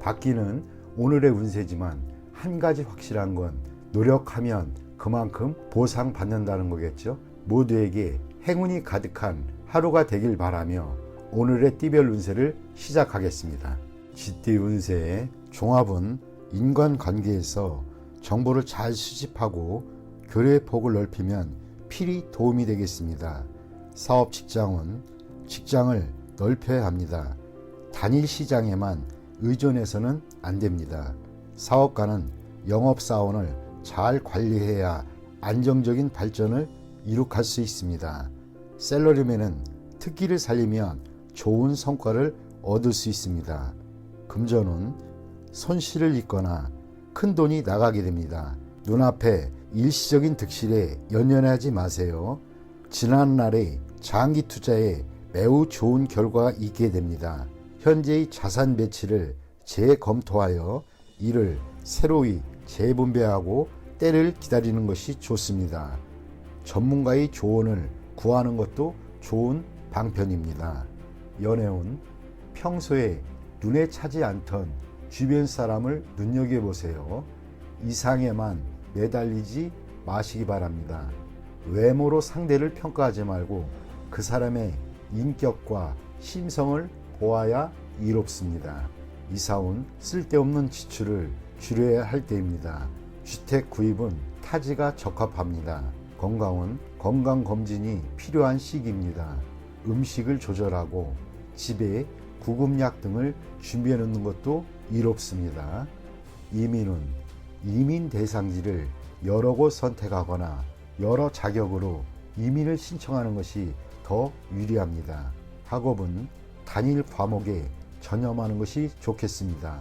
바뀌는 오늘의 운세지만 한 가지 확실한 건 노력하면 그만큼 보상받는다는 거겠죠. 모두에게 행운이 가득한 하루가 되길 바라며 오늘의 띠별 운세를 시작하겠습니다. 쥐띠 운세의 종합은 인간관계에서 정보를 잘 수집하고 교류의 폭을 넓히면 필히 도움이 되겠습니다. 사업 직장은 직장을 넓혀야 합니다. 단일 시장에만 의존해서는 안 됩니다. 사업가는 영업사원을 잘 관리해야 안정적인 발전을 이룩할 수 있습니다. 셀러리맨은 특기를 살리면 좋은 성과를 얻을 수 있습니다. 금전은 손실을 입거나 큰 돈이 나가게 됩니다. 눈앞에 일시적인 득실에 연연하지 마세요. 지난날의 장기 투자에 매우 좋은 결과가 있게 됩니다. 현재의 자산 배치를 재검토하여 이를 새로이 재분배하고 때를 기다리는 것이 좋습니다. 전문가의 조언을 구하는 것도 좋은 방편입니다. 연애운 평소에 눈에 차지 않던 주변 사람을 눈여겨보세요. 이상에만 매달리지 마시기 바랍니다. 외모로 상대를 평가하지 말고 그 사람의 인격과 심성을 보아야 이롭습니다. 이사온 쓸데없는 지출을 줄여야 할 때입니다. 주택 구입은 타지가 적합합니다. 건강은 건강검진이 필요한 시기입니다. 음식을 조절하고 집에 구급약 등을 준비해 놓는 것도 이롭습니다. 이민은 이민 대상지를 여러 곳 선택하거나 여러 자격으로 이민을 신청하는 것이 더 유리합니다. 학업은 단일 과목에 전념하는 것이 좋겠습니다.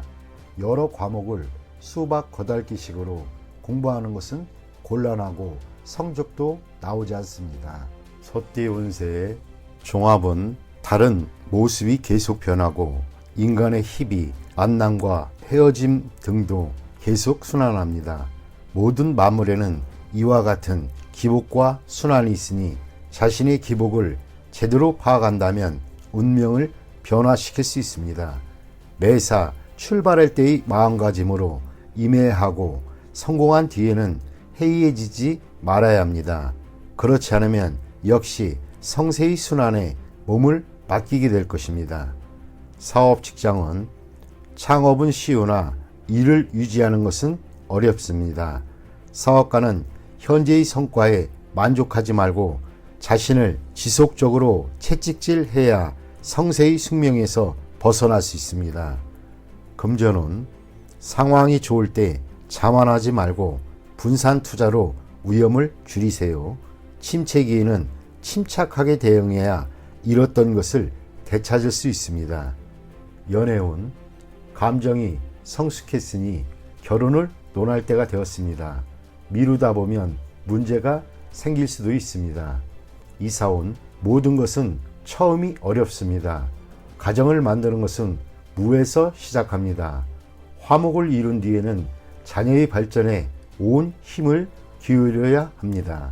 여러 과목을 수박 거달기식으로 공부하는 것은 곤란하고 성적도 나오지 않습니다. 소띠 운세의 종합은 다른 모습이 계속 변하고 인간의 희비, 만남과 헤어짐 등도 계속 순환합니다. 모든 마물에는 이와 같은 기복과 순환이 있으니 자신의 기복을 제대로 파악한다면 운명을 변화시킬 수 있습니다. 매사 출발할 때의 마음가짐으로 임해하고 성공한 뒤에는 해이해지지 말아야 합니다. 그렇지 않으면 역시 성세의 순환에 몸을 맡기게 될 것입니다. 사업 직장은 창업은 쉬우나 일을 유지하는 것은 어렵습니다. 사업가는 현재의 성과에 만족하지 말고 자신을 지속적으로 채찍질해야 성세의 숙명에서 벗어날 수 있습니다. 금전은 상황이 좋을 때 자만하지 말고 분산 투자로 위험을 줄이세요. 침체기에는 침착하게 대응해야 잃었던 것을 되찾을 수 있습니다. 연애운 감정이 성숙했으니 결혼을 논할 때가 되었습니다. 미루다 보면 문제가 생길 수도 있습니다. 이사온 모든 것은 처음이 어렵습니다. 가정을 만드는 것은 무에서 시작합니다. 화목을 이룬 뒤에는 자녀의 발전에 온 힘을 기울여야 합니다.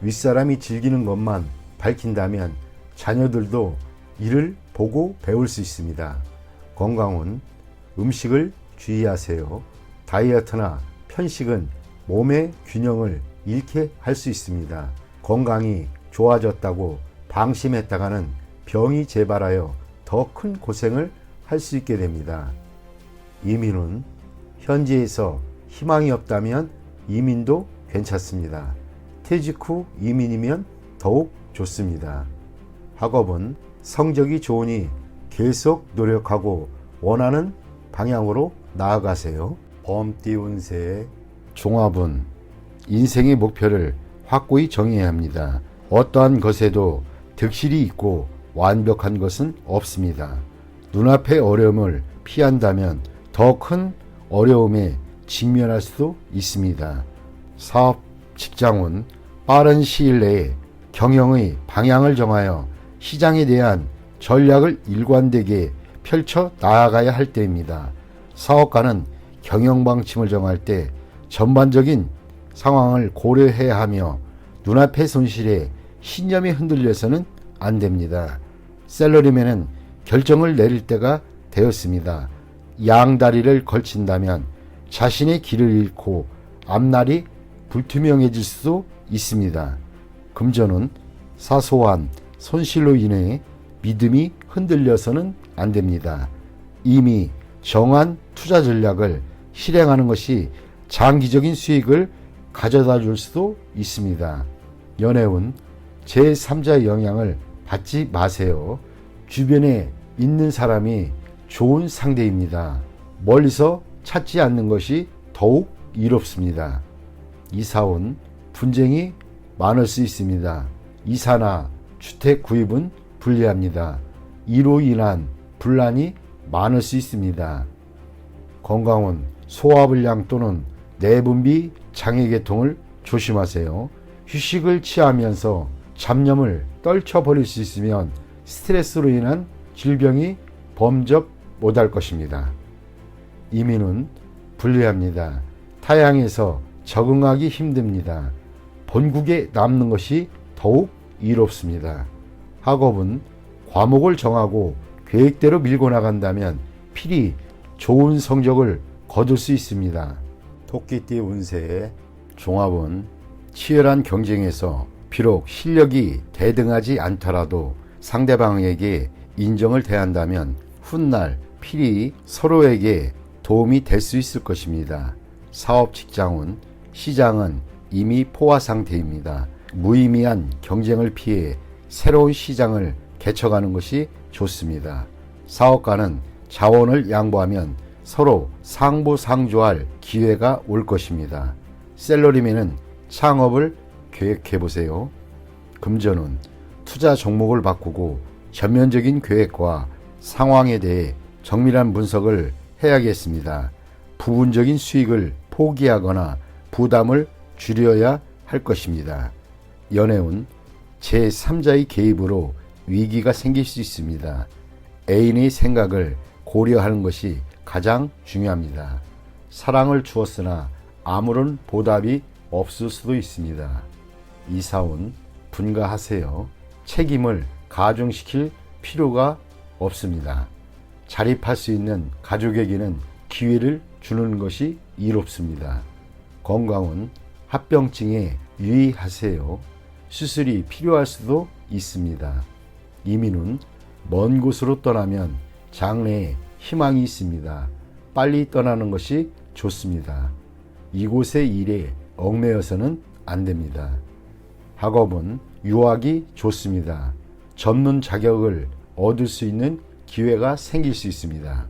윗사람이 즐기는 것만 밝힌다면 자녀들도 이를 보고 배울 수 있습니다. 건강은 음식을 주의하세요. 다이어트나 편식은 몸의 균형을 잃게 할 수 있습니다. 건강이 좋아졌다고 방심했다가는 병이 재발하여 더 큰 고생을 할 수 있게 됩니다. 이민은 현지에서 희망이 없다면 이민도 괜찮습니다. 퇴직 후 이민이면 더욱 좋습니다. 학업은 성적이 좋으니 계속 노력하고 원하는 방향으로 나아가세요. 범띠 운세의 종합은 인생의 목표를 확고히 정해야 합니다. 어떠한 것에도 득실이 있고 완벽한 것은 없습니다. 눈앞의 어려움을 피한다면 더 큰 어려움에 직면할 수도 있습니다. 사업 직장은 빠른 시일 내에 경영의 방향을 정하여 시장에 대한 전략을 일관되게 펼쳐 나아가야 할 때입니다. 사업가는 경영 방침을 정할 때 전반적인 상황을 고려해야 하며 눈앞의 손실에 신념이 흔들려서는 안 됩니다. 셀러리맨은 결정을 내릴 때가 되었습니다. 양다리를 걸친다면 자신의 길을 잃고 앞날이 불투명해질 수도 있습니다. 금전은 사소한 손실로 인해 믿음이 흔들려서는 안 됩니다. 이미 정한 투자 전략을 실행하는 것이 장기적인 수익을 가져다 줄 수도 있습니다. 연애운 제3자의 영향을 받지 마세요. 주변에 있는 사람이 좋은 상대입니다. 멀리서 찾지 않는 것이 더욱 이롭습니다. 이사온 분쟁이 많을 수 있습니다. 이사나 주택 구입은 불리합니다. 이로 인한 분란이 많을 수 있습니다. 건강은 소화불량 또는 내분비 장애 계통을 조심하세요. 휴식을 취하면서 잡념을 떨쳐버릴 수 있으면 스트레스로 인한 질병이 범접 못할 것입니다. 이민은 불리합니다. 타양에서 적응하기 힘듭니다. 본국에 남는 것이 더욱 이롭습니다. 학업은 과목을 정하고 계획대로 밀고 나간다면 필히 좋은 성적을 거둘 수 있습니다. 토끼띠 운세의 종합은 치열한 경쟁에서 비록 실력이 대등하지 않더라도 상대방에게 인정을 대한다면 훗날 필히 서로에게 도움이 될 수 있을 것입니다. 사업 직장은 시장은 이미 포화 상태입니다. 무의미한 경쟁을 피해 새로운 시장을 개척하는 것이 좋습니다. 사업가는 자원을 양보하면 서로 상보상조할 기회가 올 것입니다. 셀러리맨은 창업을 계획해 보세요. 금전은 투자 종목을 바꾸고 전면적인 계획과 상황에 대해 정밀한 분석을 해야겠습니다. 부분적인 수익을 포기하거나 부담을 줄여야 할 것입니다. 연애운 제3자의 개입으로 위기가 생길 수 있습니다. 애인의 생각을 고려하는 것이 가장 중요합니다. 사랑을 주었으나 아무런 보답이 없을 수도 있습니다. 이사온 분가하세요. 책임을 가중시킬 필요가 없습니다. 자립할 수 있는 가족에게는 기회를 주는 것이 이롭습니다. 건강은 합병증에 유의하세요. 수술이 필요할 수도 있습니다. 이민은 먼 곳으로 떠나면 장래에 희망이 있습니다. 빨리 떠나는 것이 좋습니다. 이곳의 일에 얽매여서는 안 됩니다. 학업은 유학이 좋습니다. 전문 자격을 얻을 수 있는 기회가 생길 수 있습니다.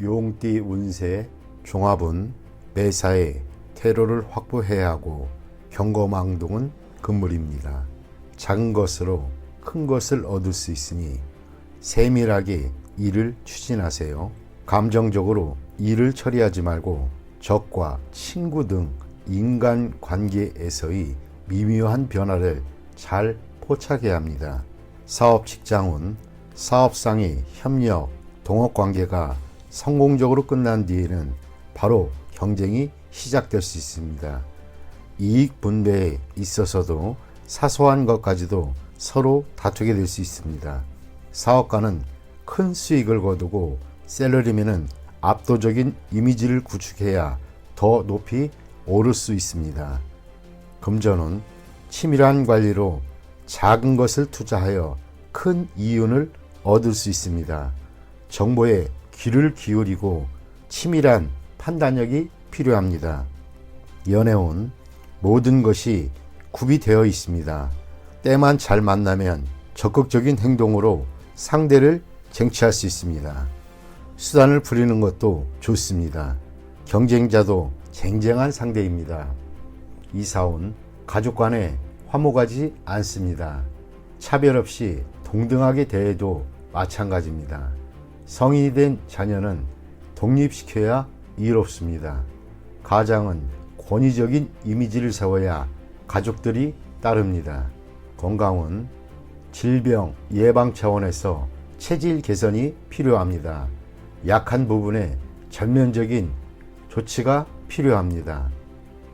용띠 운세 종합은 매사에 테러를 확보해야 하고 경거망동은 금물입니다. 작은 것으로 큰 것을 얻을 수 있으니 세밀하게 일을 추진하세요. 감정적으로 일을 처리하지 말고 적과 친구 등 인간 관계에서의 미묘한 변화를 잘 포착해야 합니다. 사업 직장은 사업상의 협력, 동업 관계가 성공적으로 끝난 뒤에는 바로 경쟁이 시작될 수 있습니다. 이익 분배에 있어서도 사소한 것까지도 서로 다투게 될 수 있습니다. 사업가는 큰 수익을 거두고 셀러리맨은 압도적인 이미지를 구축해야 더 높이 오를 수 있습니다. 금전은 치밀한 관리로 작은 것을 투자하여 큰 이윤을 얻을 수 있습니다. 정보에 귀를 기울이고 치밀한 판단력이 필요합니다. 연애운 모든 것이 구비되어 있습니다. 때만 잘 만나면 적극적인 행동으로 상대를 쟁취할 수 있습니다. 수단을 부리는 것도 좋습니다. 경쟁자도 쟁쟁한 상대입니다. 이사온 가족 간에 화목하지 않습니다. 차별 없이 동등하게 대해도 마찬가지입니다. 성인이 된 자녀는 독립시켜야 이롭습니다. 가장은 권위적인 이미지를 세워야 가족들이 따릅니다. 건강은 질병 예방 차원에서 체질 개선이 필요합니다. 약한 부분에 전면적인 조치가 필요합니다.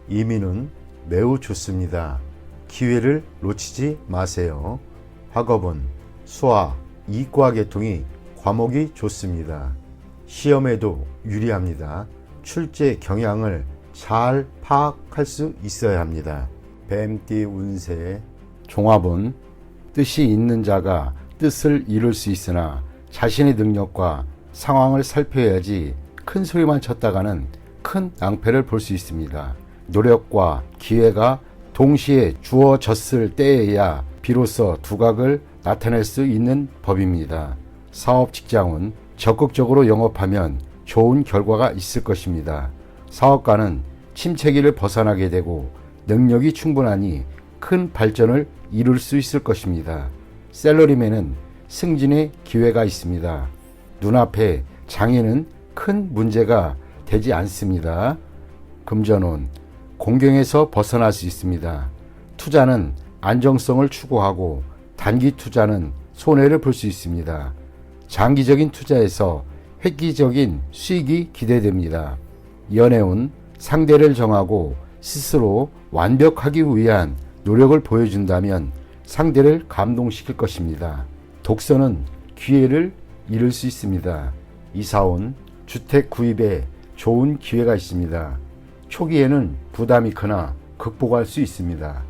이민은 매우 좋습니다. 기회를 놓치지 마세요. 학업은 수학, 이과 계통이 과목이 좋습니다. 시험에도 유리합니다. 출제 경향을 잘 파악할 수 있어야 합니다. 뱀띠 운세 종합은 뜻이 있는 자가 뜻을 이룰 수 있으나 자신의 능력과 상황을 살펴야지 큰 소리만 쳤다가는 큰 낭패를 볼 수 있습니다. 노력과 기회가 동시에 주어졌을 때에야 비로소 두각을 나타낼 수 있는 법입니다. 사업 직장은 적극적으로 영업하면 좋은 결과가 있을 것입니다. 사업가는 침체기를 벗어나게 되고 능력이 충분하니 큰 발전을 이룰 수 있을 것입니다. 셀러리맨은 승진의 기회가 있습니다. 눈앞에 장애는 큰 문제가 되지 않습니다. 금전운 공경에서 벗어날 수 있습니다. 투자는 안정성을 추구하고 단기 투자는 손해를 볼 수 있습니다. 장기적인 투자에서 획기적인 수익이 기대됩니다. 연애운 상대를 정하고 스스로 완벽하기 위한 노력을 보여준다면 상대를 감동시킬 것입니다. 독서는 기회를 잃을 수 있습니다. 이사온 주택 구입에 좋은 기회가 있습니다. 초기에는 부담이 크나 극복할 수 있습니다.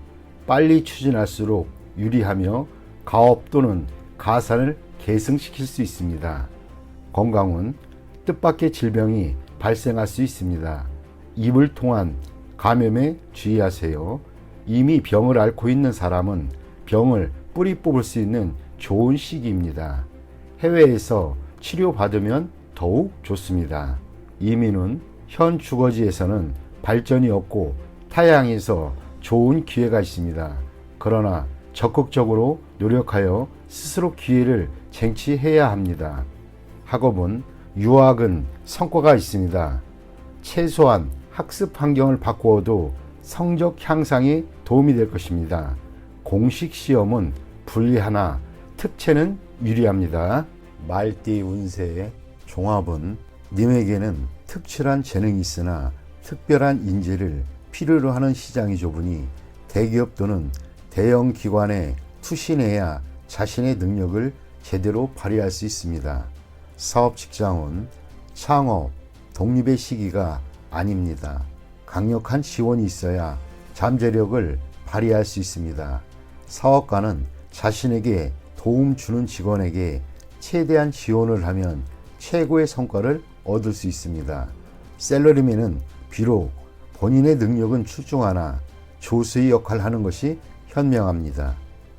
빨리 추진할수록 유리하며 가업 또는 가산을 계승시킬 수 있습니다. 건강은 뜻밖의 질병이 발생할 수 있습니다. 입을 통한 감염에 주의하세요. 이미 병을 앓고 있는 사람은 병을 뿌리 뽑을 수 있는 좋은 시기입니다. 해외에서 치료받으면 더욱 좋습니다. 이민은 현 주거지에서는 발전이 없고 타양에서 좋은 기회가 있습니다. 그러나 적극적으로 노력하여 스스로 기회를 쟁취해야 합니다. 학업은 유학은 성과가 있습니다. 최소한 학습 환경을 바꾸어도 성적 향상에 도움이 될 것입니다. 공식 시험은 불리하나 특채는 유리합니다. 말띠 운세 종합은 님에게는 특출한 재능이 있으나 특별한 인재를 필요로 하는 시장이 좁으니 대기업 또는 대형 기관에 투신해야 자신의 능력을 제대로 발휘할 수 있습니다. 사업 직장은 창업, 독립의 시기가 아닙니다. 강력한 지원이 있어야 잠재력을 발휘할 수 있습니다. 사업가는 자신에게 도움 주는 직원에게 최대한 지원을 하면 최고의 성과를 얻을 수 있습니다. 셀러리맨은 비록 본인의 능력은 출중하나 조수의 역할을 하는 것이 현명합니다.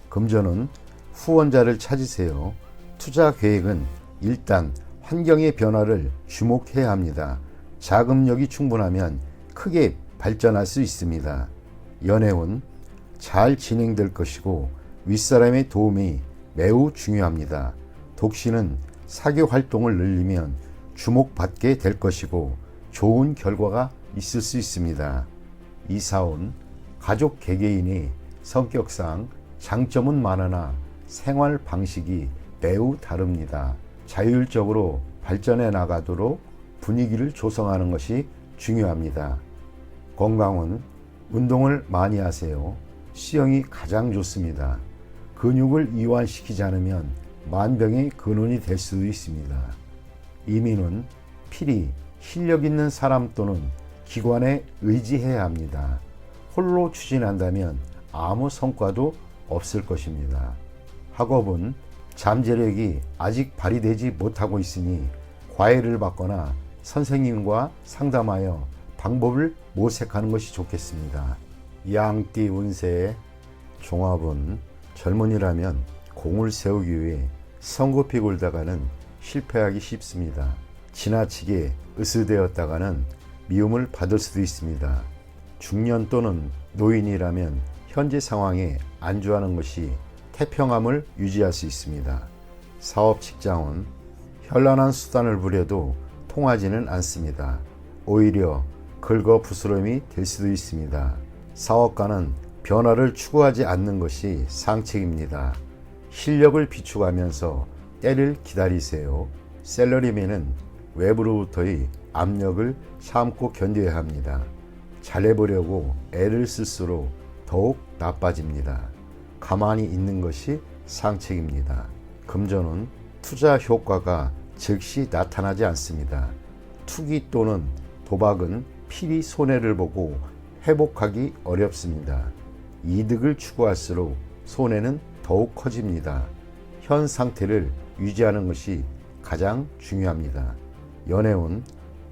금전은 후원자를 찾으세요. 투자 계획은 일단 환경의 변화를 주목해야 합니다. 자금력이 충분하면 크게 발전할 수 있습니다. 연애운 잘 진행될 것이고 윗사람의 도움이 매우 중요합니다. 독신은 사교 활동을 늘리면 주목받게 될 것이고 좋은 결과가 있을 수 있습니다. 이사온 가족 개개인이 성격상 장점은 많으나 생활 방식이 매우 다릅니다. 자율적으로 발전해 나가도록 분위기를 조성하는 것이 중요합니다. 건강은 운동을 많이 하세요. 수영이 가장 좋습니다. 근육을 이완시키지 않으면 만병의 근원이 될 수도 있습니다. 이민은 필히 실력 있는 사람 또는 기관에 의지해야 합니다. 홀로 추진한다면 아무 성과도 없을 것입니다. 학업은 잠재력이 아직 발휘되지 못하고 있으니 과외를 받거나 선생님과 상담하여 방법을 모색하는 것이 좋겠습니다. 양띠 운세의 종합은 젊은이라면 공을 세우기 위해 성급히 굴다가는 실패하기 쉽습니다. 지나치게 으스대었다가는 미움을 받을 수도 있습니다. 중년 또는 노인이라면 현재 상황에 안주하는 것이 태평함을 유지할 수 있습니다. 사업 직장은 현란한 수단을 부려도 통하지는 않습니다. 오히려 긁어 부스럼이 될 수도 있습니다. 사업가는 변화를 추구하지 않는 것이 상책입니다. 실력을 비추가면서 때를 기다리세요. 셀러리맨은 외부로부터의 압력을 참고 견뎌야 합니다. 잘해보려고 애를 쓸수록 더욱 나빠집니다. 가만히 있는 것이 상책입니다. 금전은 투자 효과가 즉시 나타나지 않습니다. 투기 또는 도박은 필히 손해를 보고 회복하기 어렵습니다. 이득을 추구할수록 손해는 더욱 커집니다. 현 상태를 유지하는 것이 가장 중요합니다. 연애운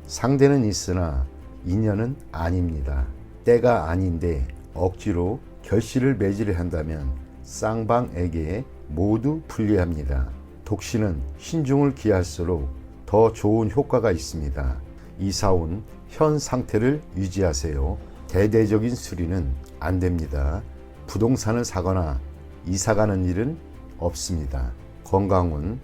상대는 있으나 인연은 아닙니다. 때가 아닌데 억지로 결실을 맺으려 한다면 쌍방에게 모두 불리합니다. 독신은 신중을 기할수록 더 좋은 효과가 있습니다. 이사온 현 상태를 유지하세요. 대대적인 수리는 안 됩니다. 부동산을 사거나 이사 가는 일은 없습니다. 건강은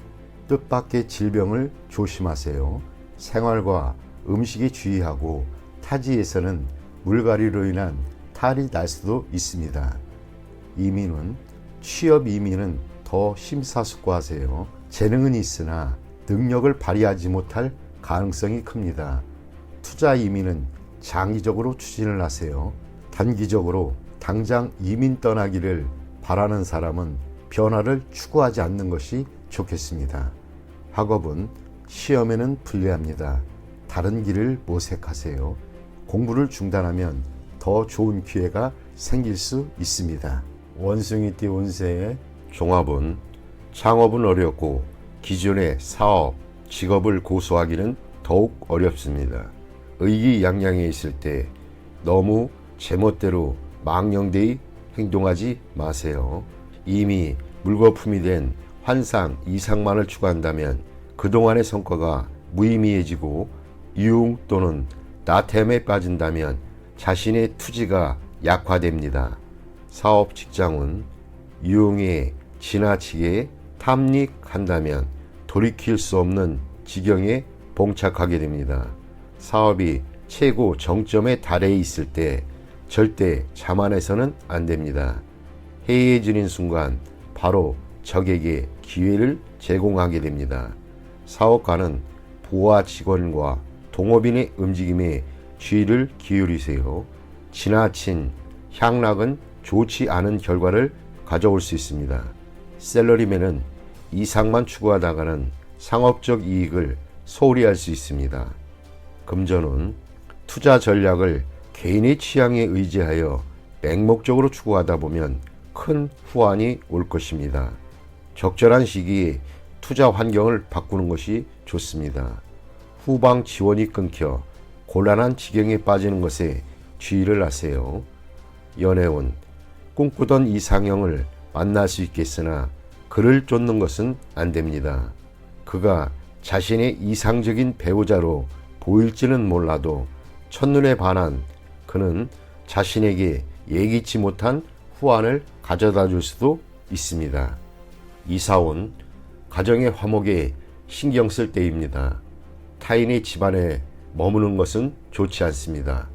뜻밖의 질병을 조심하세요. 생활과 음식에 주의하고 타지에서는 물갈이로 인한 탈이 날 수도 있습니다. 이민은 취업 이민은 더 심사숙고하세요. 재능은 있으나 능력을 발휘하지 못할 가능성이 큽니다. 투자 이민은 장기적으로 추진을 하세요. 단기적으로 당장 이민 떠나기를 바라는 사람은 변화를 추구하지 않는 것이 좋겠습니다. 학업은 시험에는 불리합니다. 다른 길을 모색하세요. 공부를 중단하면 더 좋은 기회가 생길 수 있습니다. 원숭이 띠 운세의 종합은 창업은 어렵고 기존의 사업, 직업을 고수하기는 더욱 어렵습니다. 의기양양해 있을 때 너무 제멋대로 망령되이 행동하지 마세요. 이미 물거품이 된 환상 이상만을 추구한다면 그동안의 성과가 무의미해지고 유흥 또는 나템에 빠진다면 자신의 투지가 약화됩니다. 사업 직장은 유흥에 지나치게 탐닉한다면 돌이킬 수 없는 지경에 봉착하게 됩니다. 사업이 최고 정점에 달해 있을 때 절대 자만해서는 안 됩니다. 해이해지는 순간 바로 적에게 기회를 제공하게 됩니다. 사업가는 부하 직원과 동업인의 움직임에 주의를 기울이세요. 지나친 향락은 좋지 않은 결과를 가져올 수 있습니다. 셀러리맨은 이상만 추구하다가는 상업적 이익을 소홀히 할 수 있습니다. 금전은 투자 전략을 개인의 취향에 의지하여 맹목적으로 추구하다 보면 큰 후환이 올 것입니다. 적절한 시기에 투자 환경을 바꾸는 것이 좋습니다. 후방 지원이 끊겨 곤란한 지경에 빠지는 것에 주의를 하세요. 연애운 꿈꾸던 이상형을 만날 수 있겠으나 그를 쫓는 것은 안 됩니다. 그가 자신의 이상적인 배우자로 보일지는 몰라도 첫눈에 반한 그는 자신에게 예기치 못한 후환을 가져다 줄 수도 있습니다. 이사온 가정의 화목에 신경 쓸 때입니다. 타인의 집안에 머무는 것은 좋지 않습니다.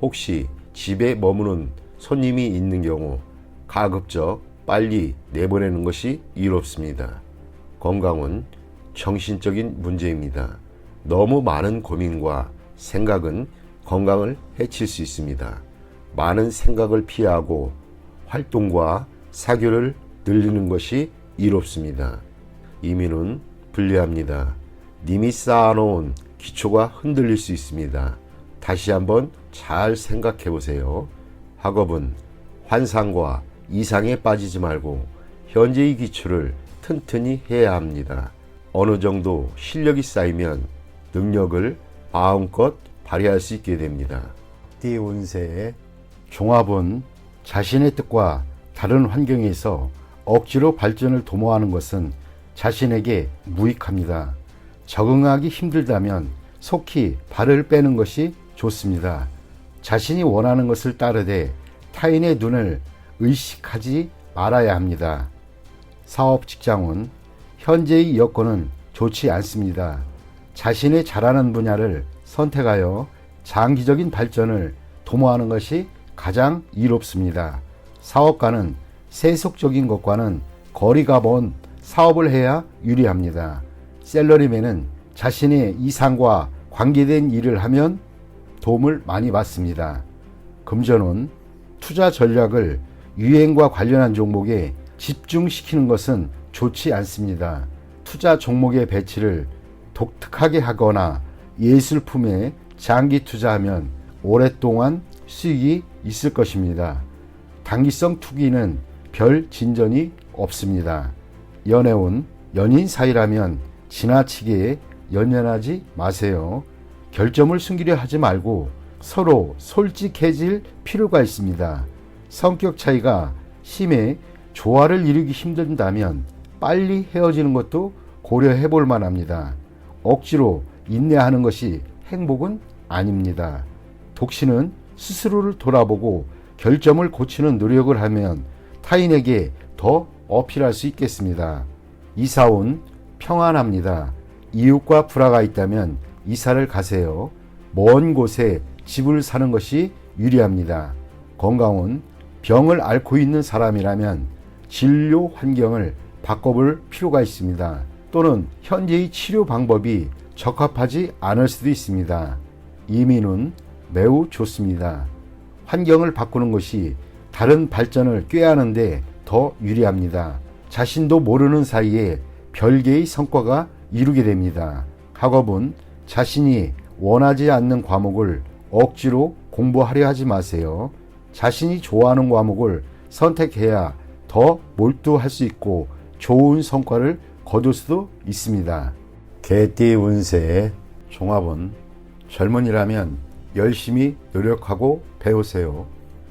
혹시 집에 머무는 손님이 있는 경우 가급적 빨리 내보내는 것이 이롭습니다. 건강은 정신적인 문제입니다. 너무 많은 고민과 생각은 건강을 해칠 수 있습니다. 많은 생각을 피하고 활동과 사교를 늘리는 것이 이롭습니다. 이민은 불리합니다. 님이 쌓아놓은 기초가 흔들릴 수 있습니다. 다시 한번 잘 생각해 보세요. 학업은 환상과 이상에 빠지지 말고 현재의 기초를 튼튼히 해야 합니다. 어느 정도 실력이 쌓이면 능력을 마음껏 발휘할 수 있게 됩니다. 띠 운세의 종합은 자신의 뜻과 다른 환경에서 억지로 발전을 도모하는 것은 자신에게 무익합니다. 적응하기 힘들다면 속히 발을 빼는 것이 좋습니다. 자신이 원하는 것을 따르되 타인의 눈을 의식하지 말아야 합니다. 사업 직장은 현재의 여건은 좋지 않습니다. 자신의 잘하는 분야를 선택하여 장기적인 발전을 도모하는 것이 가장 이롭습니다. 사업가는 세속적인 것과는 거리가 먼 사업을 해야 유리합니다. 셀러리맨은 자신의 이상과 관계된 일을 하면 도움을 많이 받습니다. 금전은 투자 전략을 유행과 관련한 종목에 집중시키는 것은 좋지 않습니다. 투자 종목의 배치를 독특하게 하거나 예술품에 장기 투자하면 오랫동안 수익이 있을 것입니다. 단기성 투기는 별 진전이 없습니다. 연애운 연인 사이라면 지나치게 연연하지 마세요. 결점을 숨기려 하지 말고 서로 솔직해질 필요가 있습니다. 성격 차이가 심해 조화를 이루기 힘든다면 빨리 헤어지는 것도 고려해 볼 만합니다. 억지로 인내하는 것이 행복은 아닙니다. 독신은 스스로를 돌아보고 결점을 고치는 노력을 하면 타인에게 더 어필할 수 있겠습니다. 이사온 평안합니다. 이웃과 불화가 있다면 이사를 가세요. 먼 곳에 집을 사는 것이 유리합니다. 건강은 병을 앓고 있는 사람이라면 진료 환경을 바꿔볼 필요가 있습니다. 또는 현재의 치료 방법이 적합하지 않을 수도 있습니다. 이민은 매우 좋습니다. 환경을 바꾸는 것이 다른 발전을 꾀하는데 더 유리합니다. 자신도 모르는 사이에 별개의 성과가 이루게 됩니다. 학업은 자신이 원하지 않는 과목을 억지로 공부하려 하지 마세요. 자신이 좋아하는 과목을 선택해야 더 몰두할 수 있고 좋은 성과를 거둘 수도 있습니다. 개띠 운세의 종합은 젊은이라면 열심히 노력하고 배우세요.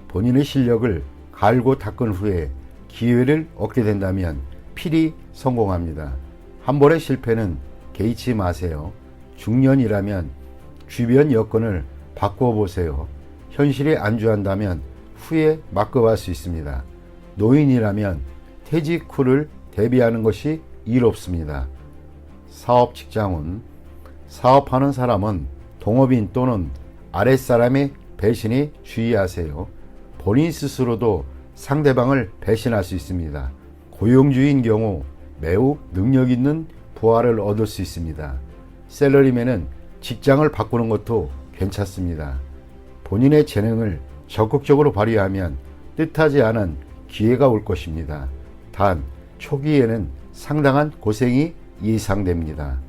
본인의 실력을 갈고 닦은 후에 기회를 얻게 된다면 필히 성공합니다. 한 번의 실패는 개의치 마세요. 중년이라면 주변 여건을 바꾸어 보세요. 현실에 안주한다면 후에 막급할 수 있습니다. 노인이라면 퇴직 후를 대비하는 것이 이롭습니다. 사업 직장은 사업하는 사람은 동업인 또는 아랫사람의 배신에 주의하세요. 본인 스스로도 상대방을 배신할 수 있습니다. 고용주인 경우 매우 능력 있는 부하를 얻을 수 있습니다. 셀러리맨은 직장을 바꾸는 것도 괜찮습니다. 본인의 재능을 적극적으로 발휘하면 뜻하지 않은 기회가 올 것입니다. 단, 초기에는 상당한 고생이 예상됩니다.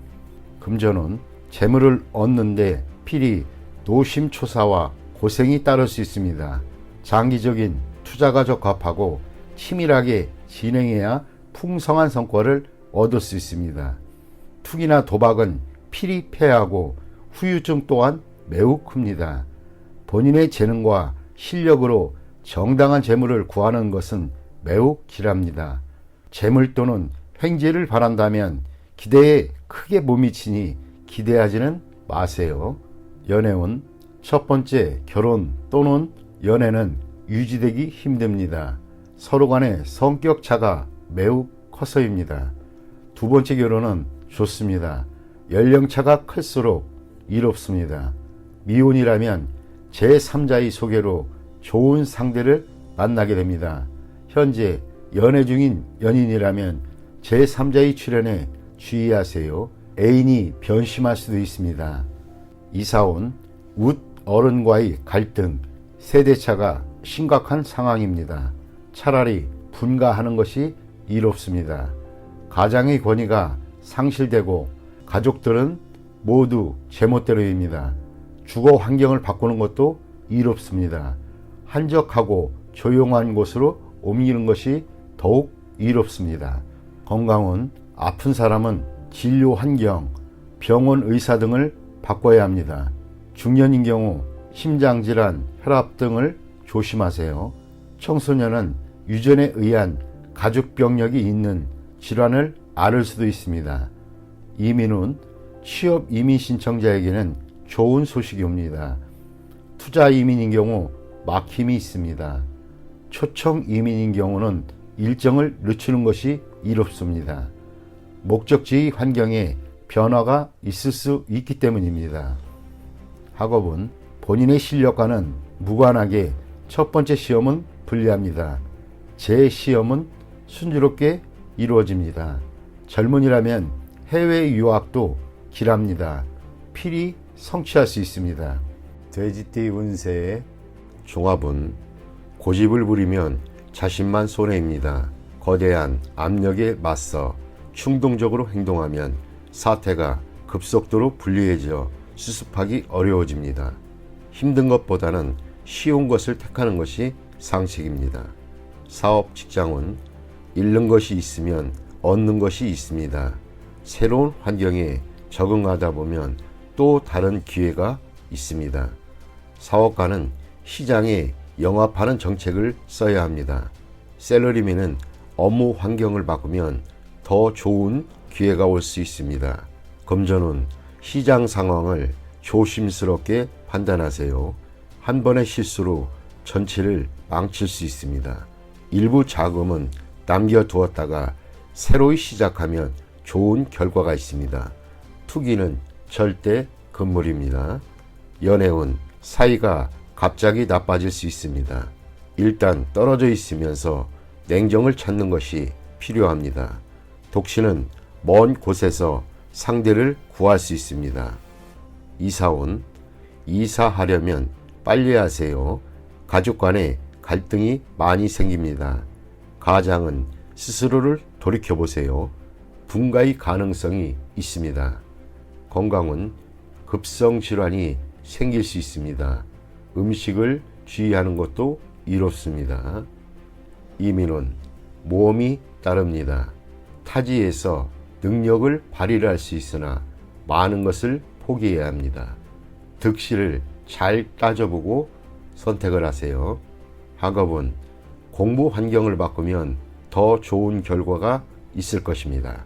금전은 재물을 얻는데 필히 노심초사와 고생이 따를 수 있습니다. 장기적인 투자가 적합하고 치밀하게 진행해야 풍성한 성과를 얻을 수 있습니다. 투기나 도박은 필히 패하고 후유증 또한 매우 큽니다. 본인의 재능과 실력으로 정당한 재물을 구하는 것은 매우 길합니다. 재물 또는 횡재를 바란다면 기대에 크게 못 미치니 기대하지는 마세요. 연애운 첫 번째 결혼 또는 연애는 유지되기 힘듭니다. 서로 간의 성격 차가 매우 커서입니다. 두 번째 결혼은 좋습니다. 연령차가 클수록 이롭습니다. 미혼이라면 제3자의 소개로 좋은 상대를 만나게 됩니다. 현재 연애 중인 연인이라면 제3자의 출연에 주의하세요. 애인이 변심할 수도 있습니다. 이사온 웃 어른과의 갈등, 세대차가 심각한 상황입니다. 차라리 분가하는 것이 이롭습니다. 가장의 권위가 상실되고 가족들은 모두 제멋대로입니다. 주거 환경을 바꾸는 것도 이롭습니다. 한적하고 조용한 곳으로 옮기는 것이 더욱 이롭습니다. 건강은 아픈 사람은 진료 환경, 병원 의사 등을 바꿔야 합니다. 중년인 경우 심장질환, 혈압 등을 조심하세요. 청소년은 유전에 의한 가족 병력이 있는 질환을 앓을 수도 있습니다. 이민은 취업 이민 신청자에게는 좋은 소식이 옵니다. 투자 이민인 경우 막힘이 있습니다. 초청 이민인 경우는 일정을 늦추는 것이 이롭습니다. 목적지 환경에 변화가 있을 수 있기 때문입니다. 학업은 본인의 실력과는 무관하게 첫 번째 시험은 불리합니다. 제 시험은 순조롭게 이루어집니다. 젊은이라면 해외 유학도 길합니다. 필히 성취할 수 있습니다. 돼지띠 운세의 종합은 고집을 부리면 자신만 손해입니다. 거대한 압력에 맞서 충동적으로 행동하면 사태가 급속도로 불리해져 수습하기 어려워집니다. 힘든 것보다는 쉬운 것을 택하는 것이 상식입니다. 사업 직장은 잃는 것이 있으면 얻는 것이 있습니다. 새로운 환경에 적응하다 보면 또 다른 기회가 있습니다. 사업가는 시장에 영합하는 정책을 써야 합니다. 셀러리맨은 업무 환경을 바꾸면 더 좋은 기회가 올 수 있습니다. 금전은 시장 상황을 조심스럽게 판단하세요. 한 번의 실수로 전체를 망칠 수 있습니다. 일부 자금은 남겨두었다가 새로이 시작하면 좋은 결과가 있습니다. 투기는 절대 금물입니다. 연애운 사이가 갑자기 나빠질 수 있습니다. 일단 떨어져 있으면서 냉정을 찾는 것이 필요합니다. 독신은 먼 곳에서 상대를 구할 수 있습니다. 이사온 이사하려면 빨리 하세요. 가족 간에 갈등이 많이 생깁니다. 가장은 스스로를 돌이켜 보세요. 분가의 가능성이 있습니다. 건강은 급성 질환이 생길 수 있습니다. 음식을 주의하는 것도 이롭습니다. 이민은 모험이 따릅니다. 타지에서 능력을 발휘할 수 있으나 많은 것을 포기해야 합니다. 득실을 잘 따져보고 선택을 하세요. 학업은 공부 환경을 바꾸면 더 좋은 결과가 있을 것입니다.